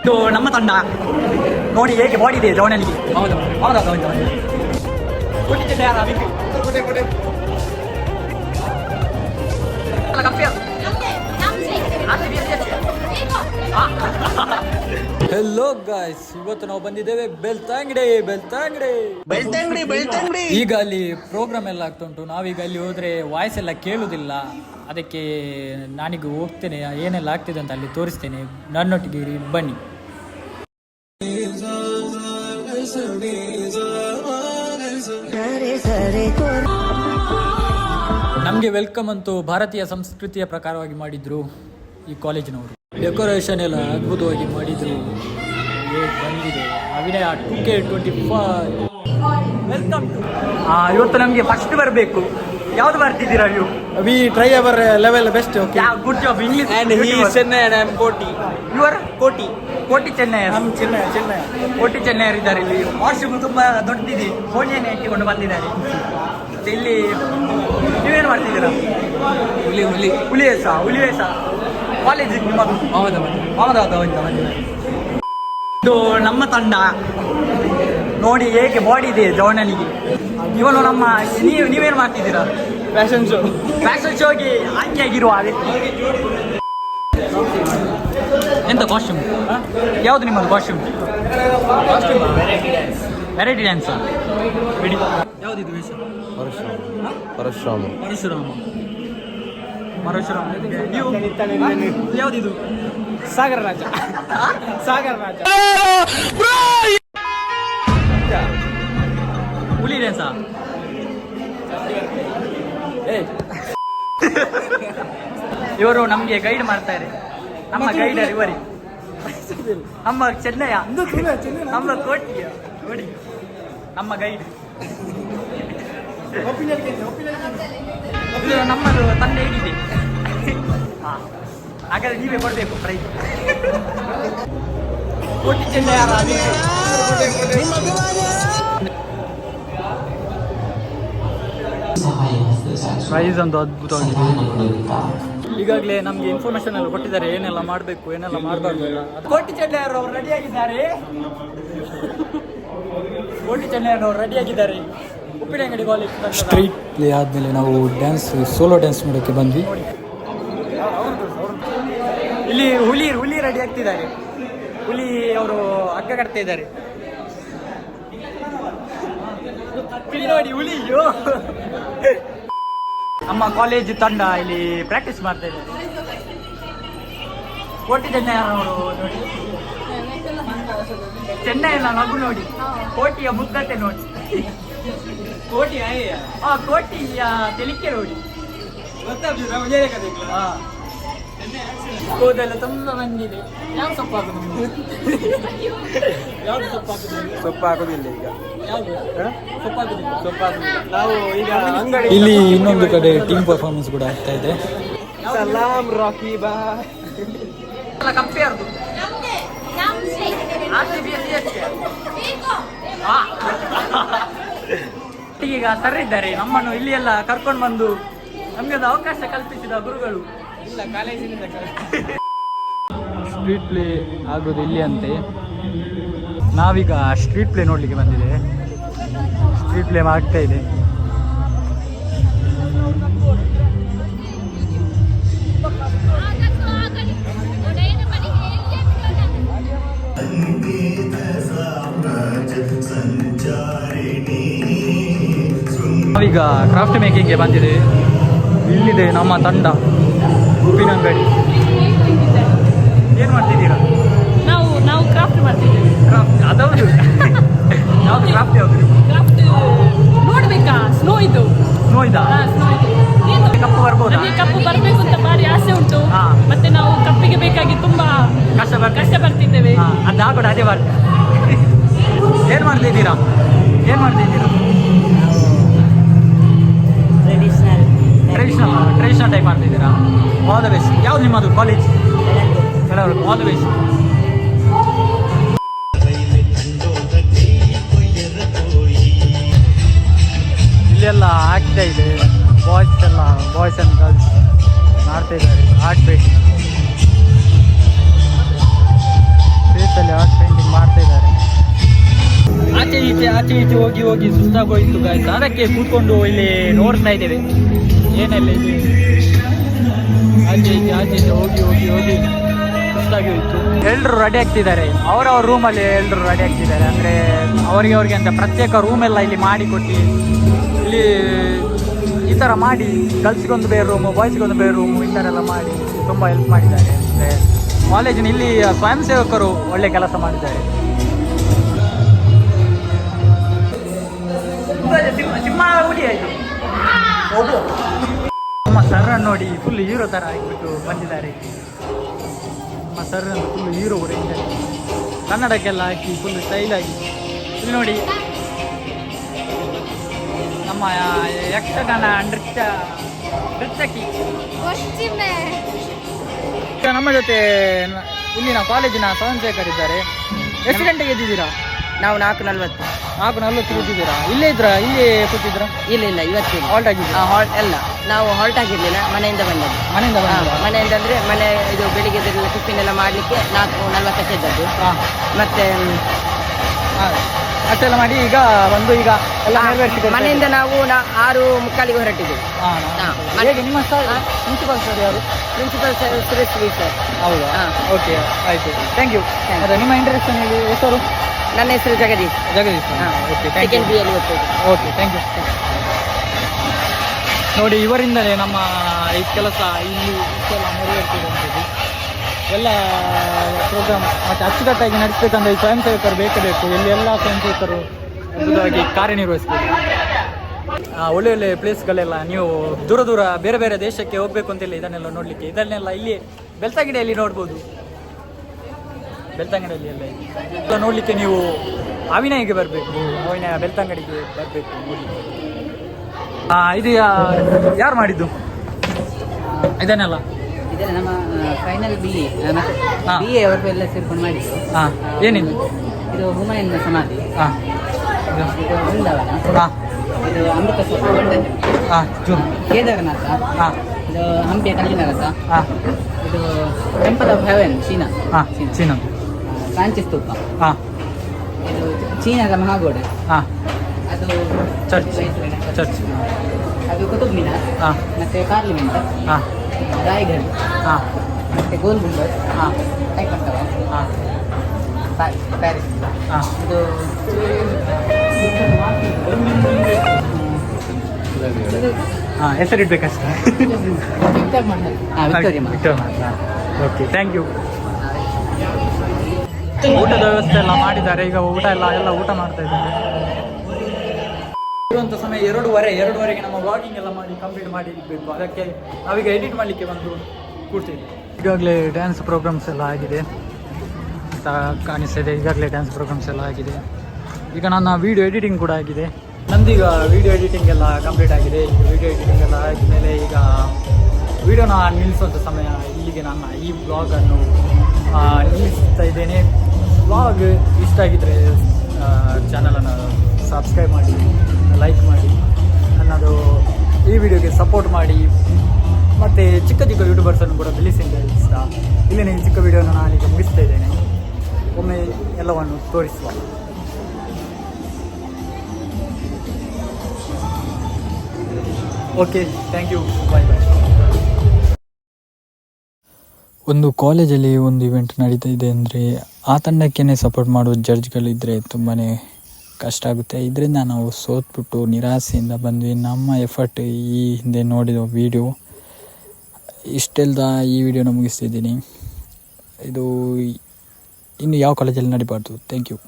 ಇದು ನಮ್ಮ ತಂಡ. ನೋಡಿ ಹೇಗೆ ಬಾಡಿ ಇದೆ ಜವನಲ್ಲಿಗೆ ಹೌದು ಹೌದಾ ಹೌದು. ಹೆಲೋ ಗಾಯ್ಸ್ ಇವತ್ತು ನಾವು ಬಂದಿದ್ದೇವೆ ಬೆಳ್ತಂಗಡಿ ಬೆಳ್ತಂಗಡಿ. ಬೆಳ್ತಂಗಡಿ ಬೆಳ್ತಂಗಡಿ. ಈಗ ಅಲ್ಲಿ ಪ್ರೋಗ್ರಾಮ್ ಎಲ್ಲ ಆಗ್ತುಂಟು ನಾವೀಗ ಅಲ್ಲಿ ಹೋದ್ರೆ ವಾಯ್ಸ್ ಎಲ್ಲ ಕೇಳುವುದಿಲ್ಲ ಅದಕ್ಕೆ ನಾನೀಗ ಹೋಗ್ತೇನೆ, ಏನೆಲ್ಲ ಆಗ್ತಿದೆ ಅಂತ ಅಲ್ಲಿ ತೋರಿಸ್ತೇನೆ. ನನ್ನೊಟ್ಟಿಗೆ ಬನ್ನಿ. ನಮಗೆ ವೆಲ್ಕಮ್ ಅಂತೂ ಭಾರತೀಯ ಸಂಸ್ಕೃತಿಯ ಪ್ರಕಾರವಾಗಿ ಮಾಡಿದ್ರು ಈ ಕಾಲೇಜಿನವರು. ಡೆಕೋರೇಷನ್ ಎಲ್ಲ ಅದ್ಭುತವಾಗಿ ಮಾಡಿದ್ರು. ಬಂದಿದೆ. ಅವಿನಯ two K twenty five welcome to ಇವತ್ತು ನಮಗೆ ಫಸ್ಟ್ ಬರಬೇಕು. ಯಾವ್ದು ಬರ್ತಿದ್ದೀರಾ ನೀವು? We try our level best okay good job English and he Chennai and I am Koti your Koti Koti Chennai I am Chennai Chennai Koti Chennai ಇದ್ದಾರೆ ಇಲ್ಲಿ. Washroom ತುಂಬಾ ದೊಡ್ಡದಿದೆ. ಕೋಣೆಯನ್ನು ಇಟ್ಟುಕೊಂಡು ಬಂದಿದ್ದಾರೆ. ಇಲ್ಲಿ ನೀವೇನು ಮಾಡ್ತಿದ್ದೀರಾ? ಹುಲಿ ಹುಲಿ. ಹುಲಿ ಎಸ ಹುಲಿ ಎಸ ಕಾಲೇಜ್ ನಿಮ್ಮದು ಹೌದಾ ಮಾಮದ ಹೌದು ಹೌದು ಇದು ನಮ್ಮ ತಂಡ. ನೋಡಿ ಹೇಗೆ ಬಾಡಿ ಇದೆ ಜವಣನಿಗೆ ಇವನು ನಮ್ಮ ನೀವು ನೀವೇನು ಮಾಡ್ತಿದ್ದೀರಾ? ಫ್ಯಾಷನ್ ಶೋ ಫ್ಯಾಷನ್ ಶೋಗೆ ಆಯ್ಕೆಯಾಗಿರುವ ಎಂತ ಕಾಸ್ಟ್ಯೂಮ್ ಯಾವುದು ನಿಮ್ಮದು ಕಾಸ್ಟ್ಯೂಮ್ ವೆರೈಟಿ ಡ್ಯಾನ್ಸ್ ಬಿಡಿ. ಯಾವುದಿದು ವೇಷ? ಪರಶುರಾಮ. ಪರಶುರಾಮ. ಪರಶುರಾಮ. ನೀವು? ಯಾವುದಿದು? ಸಾಗರ ರಾಜ. ಸಾಗರ ರಾಜ. ಹುಲಿ ಡ್ಯಾನ್ಸಾ ಇವರು ನಮಗೆ ಗೈಡ್ ಮಾಡ್ತಾರೆ ನಮ್ಮ ಗೈಡರ್ ಇವರಿ ನಮ್ಮ ಚೆನ್ನೈ ನಮ್ಮ ಕೋಟಿ ನೋಡಿ. ನಮ್ಮ ಗೈಡ್ ಇದು ನಮ್ಮದು ತಂದೆ ಹೇಗಿದೆ ಹಾ. ಹಾಗಾದ್ರೆ ನೀವೇ ಕೊಡ್ಬೇಕು ಪ್ರೈಸ್. ಕೋಟಿ ಪ್ರೈಸ್ ಒಂದು ಅದ್ಭುತವಾಗಿದೆ ಈಗಾಗಲೇ ನಮಗೆ ಇನ್ಫಾರ್ಮೇಶನ್ ಎಲ್ಲ ಕೊಟ್ಟಿದ್ದಾರೆ ಏನೆಲ್ಲ ಮಾಡಬೇಕು ಏನೆಲ್ಲ ಮಾಡಬಾರ್ದು ಕೋಟಿ ಚೆಂಡೆಯವರು ಅವರು ರೆಡಿಯಾಗಿದ್ದಾರೆ ಕೋಟಿ ಚೆಂಡೆಯವರು ಅವರು ರೆಡಿಯಾಗಿದ್ದಾರೆ ಉಪ್ಪಿನಂಗಡಿ ಕಾಲೇಜ್ ಸ್ಟ್ರೀಟ್ ಪ್ಲೇ ಆದಮೇಲೆ ನಾವು ಡ್ಯಾನ್ಸ್ ಸೋಲೋ ಡ್ಯಾನ್ಸ್ ಮಾಡೋಕ್ಕೆ ಬಂದ್ವಿ. ಇಲ್ಲಿ ಹುಲಿ ಹುಲಿ ರೆಡಿ ಆಗ್ತಿದ್ದಾರೆ. ಹುಲಿ ಅವರು ಹಗ್ಗ ಕಟ್ತಾ ಇದ್ದಾರೆ. ನೋಡಿ ಹುಲಿ. ನಮ್ಮ ಕಾಲೇಜ್ ತಂಡ ಇಲ್ಲಿ ಪ್ರಾಕ್ಟೀಸ್ ಮಾಡ್ತಾ ಇದ್ದಾರೆ ಕೋಟಿ ಚೆನ್ನೈ ಅವರು ನೋಡಿ. ಚೆನ್ನೈನ ನಗು ನೋಡಿ. ಕೋಟಿಯ ಮುಗ್ಧತೆ ನೋಡಿ. ಕೋಟಿ ಆ ಕೋಟಿಯ ತೆಲಿಕೆ ನೋಡಿ. ಹಾ ಕೂದಲು ತುಂಬ ಬಂದಿದೆ ಯಾವ ಸೊಪ್ಪು ಹಾಕುದು ಯಾವ್ದು ಸೊಪ್ಪು ಹಾಕುದು ಸೊಪ್ಪು ಹಾಕುದಿಲ್ಲ ಈಗ. ಯಾವುದು? ಸೊಪ್ಪು ಹಾಕುದಿಲ್ಲ ಸೊಪ್ಪು ಹಾಕೋದಿಲ್ಲ ನಾವು ಈಗ ಅಂಗಡಿ ಇಲ್ಲಿ ಇನ್ನೊಂದು ಕಡೆ ಟೀಮ್ ಪರ್ಫಾರ್ಮೆನ್ಸ್ ಕೂಡ ಆಗ್ತಾ ಇದೆ. ಸಲಾಮ್ ರಾಕಿ ಬಾ. ಎಲ್ಲ ಕಪ್ಪೆ ಈಗ ಸರ್ ಇದ್ದಾರೆ ನಮ್ಮನ್ನು ಇಲ್ಲಿ ಎಲ್ಲ ಕರ್ಕೊಂಡು ಬಂದು ನಮಗೆ ಒಂದು ಅವಕಾಶ ಕಲ್ಪಿಸಿದ ಗುರುಗಳು. ಸ್ಟ್ರೀಟ್ ಪ್ಲೇ ಆಗೋದು ಇಲ್ಲಿ ಅಂತೆ. ನಾವೀಗ ಸ್ಟ್ರೀಟ್ ಪ್ಲೇ ನೋಡ್ಲಿಕ್ಕೆ ಬಂದಿದೆ ಸ್ಟ್ರೀಟ್ ಪ್ಲೇ ಆಗ್ತಾ ಇದೆ. ನಾವೀಗ ಕ್ರಾಫ್ಟ್ ಮೇಕಿಂಗ್ಗೆ ಬಂದಿದೆ ಇಲ್ಲಿದೆ ನಮ್ಮ ತಂಡ. ಉಪ್ಪಿನಂಗಡಿ ಏನು ಮಾಡ್ತಿದ್ದೀರಾ? ನಾವು ನಾವು ಕ್ರಾಫ್ಟ್ ಮಾಡ್ತಿದ್ದೀವಿ. ಕ್ರಾಫ್ಟ್ ಅದು ಯಾವ್ದು ಕ್ರಾಫ್ಟ್ ಯಾವ್ದು ಕ್ರಾಫ್ಟ್ ನೋಡ್ಬೇಕಾ? ಸ್ನೋ ಇದು. ಸ್ನೋ ಇದಾ? ಸ್ನೋ ಇದು. ಏನು ಕಪ್ಪು ಬರ್ಬೋದು? ನಮಗೆ ಕಪ್ಪು ಬರಬೇಕು ಅಂತ ಭಾರಿ ಆಸೆ ಉಂಟು. ಮತ್ತೆ ನಾವು ಕಪ್ಪಿಗೆ ಬೇಕಾಗಿ ತುಂಬಾ ಕಷ್ಟ ಕಷ್ಟ ಬರ್ತಿದ್ದೇವೆ. ಅದು ಅದೇ ಮಾಡ್ತೀನಿ ಏನು ಮಾಡ್ತಿದ್ದೀರಾ? ಏನು ಮಾಡ್ತಿದ್ದೀರಾ? ಟೈಪ್ ಮಾಡ್ತಿದ್ದೀರಾ ಆಲ್ ದ ಬೆಸ್ಟ್ ಯಾವ್ದು ನಿಮ್ಮದು ಕಾಲೇಜ್ ಆಲ್ ದ ಬೆಸ್ಟ್ ಇಲ್ಲೆಲ್ಲ ಆಗ್ತಾ ಇದೆ. ಬಾಯ್ಸ್ ಎಲ್ಲ ಬಾಯ್ಸ್ ಆ್ಯಂಡ್ ಗರ್ಲ್ಸ್ ಮಾಡ್ತಾ ಇದ್ದಾರೆ. ಆರ್ಟ್ ಪೇಂಟಿಂಗ್ ಹೋಗಿ ಹೋಗಿ ಸುಸ್ತಾಗೋಯ್ತು ಗಾಯ್ತು ಅದಕ್ಕೆ ಕೂತ್ಕೊಂಡು ಇಲ್ಲಿ ನೋಡ್ತಾ ಇದ್ದೇವೆ. ಏನೆಲ್ಲ ಇದೆ? ಆಚೆ ಈಚೆ ಆಚೆ ಈಚೆ ಹೋಗಿ ಹೋಗಿ ಹೋಗಿ ಸುಸ್ತಾಗಿ ಹೋಯ್ತು ಎಲ್ಲರೂ ರೆಡಿ ಆಗ್ತಿದ್ದಾರೆ. ಅವರವ್ರ ರೂಮಲ್ಲಿ ಎಲ್ಲರೂ ರೆಡಿ ಆಗ್ತಿದ್ದಾರೆ. ಅಂದರೆ ಅವರಿಗೆ ಅವ್ರಿಗೆ ಅಂತ ಪ್ರತ್ಯೇಕ ರೂಮೆಲ್ಲ ಇಲ್ಲಿ ಮಾಡಿಕೊಟ್ಟು ಇಲ್ಲಿ ಈ ಥರ ಮಾಡಿ ಗರ್ಲ್ಸ್ಗೊಂದು ಬೇರೆ ರೂಮು ಬಾಯ್ಸ್ಗೊಂದು ಬೇರೆ ರೂಮು ಈ ಥರ ಎಲ್ಲ ಮಾಡಿ ತುಂಬ ಹೆಲ್ಪ್ ಮಾಡಿದ್ದಾರೆ. ಅಂದರೆ ಕಾಲೇಜಿನ ಇಲ್ಲಿ ಸ್ವಯಂ ಸೇವಕರು ಒಳ್ಳೆ ಕೆಲಸ ಮಾಡಿದ್ದಾರೆ. ನಮ್ಮ ಸರ್ ನೋಡಿ ಫುಲ್ ಹೀರೋ ಥರ ಆಗಿಬಿಟ್ಟು ಬಂದಿದ್ದಾರೆ. ನಮ್ಮ ಸರ್ ಫುಲ್ ಹೀರೋ ಇದ್ದಾರೆ. ಕನ್ನಡಕ್ಕೆಲ್ಲ ಹಾಕಿ ಫುಲ್ ಸ್ಟೈಲ್ ಆಗಿ. ಇಲ್ಲಿ ನೋಡಿ. ನಮ್ಮ ಯಕ್ಷಗಾನ ನೃತ್ಯ ನೃತ್ಯಕಿ ನಮ್ಮ ಜೊತೆ ಇಲ್ಲಿನ ಕಾಲೇಜಿನ ಸ್ವಯಂ ಇದ್ದಾರೆ ಎಷ್ಟು ಗಂಟೆಗೆ ಎದ್ದಿದ್ದೀರಾ? ನಾವು ನಾಲ್ಕು ನಲ್ವತ್ತು. ನಾಲ್ಕು ನಲ್ವತ್ತು ಕೂತಿದ್ದೀರಾ? ಇಲ್ಲೇ ಇದ್ರಾ? ಇಲ್ಲಿ ಕೂತಿದ್ರಾ ಇಲ್ಲ ಇಲ್ಲ ಇವತ್ತಿಲ್ಲ. ಹಾಲ್ಟ್ ಆಗಿದ್ದೀರಾ? ಹಾಲ್ಟ್ ಅಲ್ಲ ನಾವು ಹಾಲ್ಟ್ ಆಗಿರ್ಲಿಲ್ಲ ಮನೆಯಿಂದ ಬಂದದ್ದು. ಮನೆಯಿಂದ? ಮನೆಯಿಂದ ಅಂದ್ರೆ ಮನೆ ಇದು ಬೆಳಿಗ್ಗೆ ಟಿಫಿನ್ ಎಲ್ಲ ಮಾಡ್ಲಿಕ್ಕೆ ನಾಲ್ಕು ನಲ್ವತ್ತಕ್ಕೆ ಇದ್ದದ್ದು ಮತ್ತೆ. ಅಷ್ಟೆಲ್ಲ ಮಾಡಿ ಈಗ ಬಂದು ಈಗ ಎಲ್ಲ ಮನೆಯಿಂದ ನಾವು ಆರು ಮುಕ್ಕಾಲಿಗೆ ಹೊರಟಿದ್ದೀವಿ. ನಿಮ್ಮ ಸರ್ ಪ್ರಿನ್ಸಿಪಲ್ ಸರ್ ಯಾರು? Principal sir Suresh sir. ಹೌದಾ? ಹಾ. ಓಕೆ ಆಯ್ತು. ಥ್ಯಾಂಕ್ ಯು ನಿಮ್ಮ ಇಂಟ್ರೆಸ್ಟ್ ಹೇಳಿ ಹೆಸರು? ನನ್ನ ಹೆಸರು ಜಗದೀಶ್. ಜಗದೀಶ್ ಹಾ. Okay thank you second B ಅಲ್ಲಿ ಓಕೆ ಥ್ಯಾಂಕ್ ಯು ನೋಡಿ ಇವರಿಂದಲೇ ನಮ್ಮ ಈ ಕೆಲಸ ಇಲ್ಲಿ ಇಷ್ಟೆಲ್ಲ ನೆರವೇರ್ತಿರುವಂಥದ್ದು ಎಲ್ಲ ಪ್ರೋಗ್ರಾಮ್ ಮತ್ತು ಅಚ್ಚುಕಟ್ಟಾಗಿ ನಡೆಸಬೇಕಂದ್ರೆ ಈ ಸ್ವಯಂ ಸೇವಕರು ಬೇಕೇ ಬೇಕು ಇಲ್ಲಿ ಎಲ್ಲ ಸ್ವಯಂ ಸೇವಕರು ಅದ್ಭುತವಾಗಿ ಕಾರ್ಯನಿರ್ವಹಿಸಬೇಕು ಒಳ್ಳೆ ಒಳ್ಳೆ ಪ್ಲೇಸ್ಗಳೆಲ್ಲ ನೀವು ದೂರ ದೂರ ಬೇರೆ ಬೇರೆ ದೇಶಕ್ಕೆ ಹೋಗ್ಬೇಕು ಅಂತಿಲ್ಲ ಇದನ್ನೆಲ್ಲ ನೋಡಲಿಕ್ಕೆ. ಇದನ್ನೆಲ್ಲ ಇಲ್ಲಿ ಬೆಳ್ತಾಗಿಡೆಯಲ್ಲಿ ನೋಡ್ಬೋದು. ಬೆಳ್ತಂಗಡಿಯಲ್ಲಿ ಎಲ್ಲ ಇದೆ. ನೋಡಲಿಕ್ಕೆ ನೀವು ಅವಿನಾಯಿಗೆ ಬರಬೇಕು. ಅವಿನಯ ಬೆಳ್ತಂಗಡಿಗೆ ಬರಬೇಕು. ನೋಡಲಿಕ್ಕೆ ಇದು ಯಾರು ಮಾಡಿದ್ದು? ಇದನ್ನೆಲ್ಲ? ಇದೆಲ್ಲ ನಮ್ಮ final B A. B A ಅವರು ಎಲ್ಲ ಸೇರ್ಕೊಂಡು ಮಾಡಿದ್ದು. ಹಾಂ. ಏನಿದು? ಇದು ಹುಮಾಯೂನ್ ಸಮಾಧಿ. ಹಾಂ. ಇದು ವೃಂದಾವನ. ಹಾಂ. ಇದು ಅಮೃತ ಹಾಂ ಕೇದಾರನಾಥ. ಹಾಂ. ಇದು ಹಂಪಿಯ ಕಲ್ಲಿನ ರಥ ಹಾಂ. ಇದು ಟೆಂಪಲ್ ಆಫ್ ಹೆವೆನ್ ಚೀನಾ. ಹಾಂ ಚೀನಾ. ಕಾಂಚಿ ಸ್ತೂಪ. ಹಾಂ. ಇದು ಚೀನಾದ ಮಹಾಗೋಡೆ ಹಾಂ. ಅದು ಚರ್ಚ್. ಚರ್ಚ್. ಅದು ಕುತುಬ್ ಮಿನಾರ್ ಹಾಂ. ಮತ್ತೆ ಪಾರ್ಲಿಮೆಂಟ್. ಹಾಂ. ರಾಯ್ಗಢ್. ಹಾಂ. ಮತ್ತೆ ಗೋಲ್ ಗುಂಬಜ್ ಹಾಂ. ಹಾಂ ಪ್ಯಾರಿಸ್. ಹಾಂ. ಇದು ಹಾಂ ಹೆಸರಿಡ್ಬೇಕಷ್ಟೇ Victoria Mahal okay thank you. ಊಟದ ವ್ಯವಸ್ಥೆ ಎಲ್ಲ ಮಾಡಿದ್ದಾರೆ. ಈಗ ಊಟ ಎಲ್ಲ ಎಲ್ಲ ಊಟ ಮಾಡ್ತಾ ಇದ್ದಾರೆ. ಇರುವಂತ ಸಮಯ ಎರಡೂವರೆ, ಎರಡೂವರೆಗೆ ನಮ್ಮ ವಾಕಿಂಗ್ ಎಲ್ಲ ಮಾಡಿ ಕಂಪ್ಲೀಟ್ ಮಾಡಿ ಇರಬೇಕು ಅದಕ್ಕೆ ನಾವೀಗ ಎಡಿಟ್ ಮಾಡಲಿಕ್ಕೆ ಬಂದು ಕೂಡ್ತೀವಿ ಈಗಾಗಲೇ ಡ್ಯಾನ್ಸ್ ಪ್ರೋಗ್ರಾಮ್ಸ್ ಎಲ್ಲ ಆಗಿದೆ. ಅಂತ ಕಾಣಿಸ್ತಿದೆ. ಈಗಾಗಲೇ ಡ್ಯಾನ್ಸ್ ಪ್ರೋಗ್ರಾಮ್ಸ್ ಎಲ್ಲ ಆಗಿದೆ. ಈಗ ನನ್ನ ವೀಡಿಯೋ ಎಡಿಟಿಂಗ್ ಕೂಡ ಆಗಿದೆ. ನಂದೀಗ ವೀಡಿಯೋ ಎಡಿಟಿಂಗ್ ಎಲ್ಲ ಕಂಪ್ಲೀಟ್ ಆಗಿದೆ. ವೀಡಿಯೋ ಎಡಿಟಿಂಗ್ ಎಲ್ಲ ಆದಮೇಲೆ ಈಗ ವೀಡಿಯೋನ ನಿಲ್ಲಿಸುವಂಥ ಸಮಯ ಇಲ್ಲಿಗೆ ನನ್ನ ಈ ಬ್ಲಾಗನ್ನು ನಿಲ್ಲಿಸ್ತಾ ಇದ್ದೇನೆ. ಬ್ಲಾಗ್ ಇಷ್ಟ ಆಗಿದ್ದರೆ ಚಾನಲನ್ನು ಸಬ್ಸ್ಕ್ರೈಬ್ ಮಾಡಿ ಲೈಕ್ ಮಾಡಿ ನನ್ನದು ಈ ವಿಡಿಯೋಗೆ ಸಪೋರ್ಟ್ ಮಾಡಿ. ಮತ್ತು ಚಿಕ್ಕ ಚಿಕ್ಕ ಯೂಟ್ಯೂಬರ್ಸನ್ನು ಕೂಡ ಬೆಳೆಸಿ ಅಂತ ಇಷ್ಟ. ಇಲ್ಲಿ ಈ ಚಿಕ್ಕ ವಿಡಿಯೋನ ಈಗ ಮುಗಿಸ್ತಾ ಇದ್ದೇನೆ. ಒಮ್ಮೆ ಎಲ್ಲವನ್ನು ತೋರಿಸುವ. Okay thank you bye bye ಒಂದು ಕಾಲೇಜಲ್ಲಿ ಒಂದು ಇವೆಂಟ್ ನಡೀತಾ ಇದೆ ಅಂದರೆ ಆ ತಂಡಕ್ಕೇ ಸಪೋರ್ಟ್ ಮಾಡುವ ಜಡ್ಜ್ಗಳಿದ್ದರೆ ತುಂಬಾ ಕಷ್ಟ ಆಗುತ್ತೆ. ಇದರಿಂದ ನಾವು ಸೋತ್ಬಿಟ್ಟು ನಿರಾಸೆಯಿಂದ ಬಂದ್ವಿ. ನಮ್ಮ ಎಫರ್ಟ್ ಈ ಹಿಂದೆ ನೋಡಿದ ವೀಡಿಯೋ ಇಷ್ಟೆಲ್ಲದ ಈ ವಿಡಿಯೋನ ಮುಗಿಸ್ತಿದ್ದೀನಿ. ಇದು ಇನ್ನು ಯಾವ ಕಾಲೇಜಲ್ಲಿ ನಡಿಬಾರ್ದು? Thank you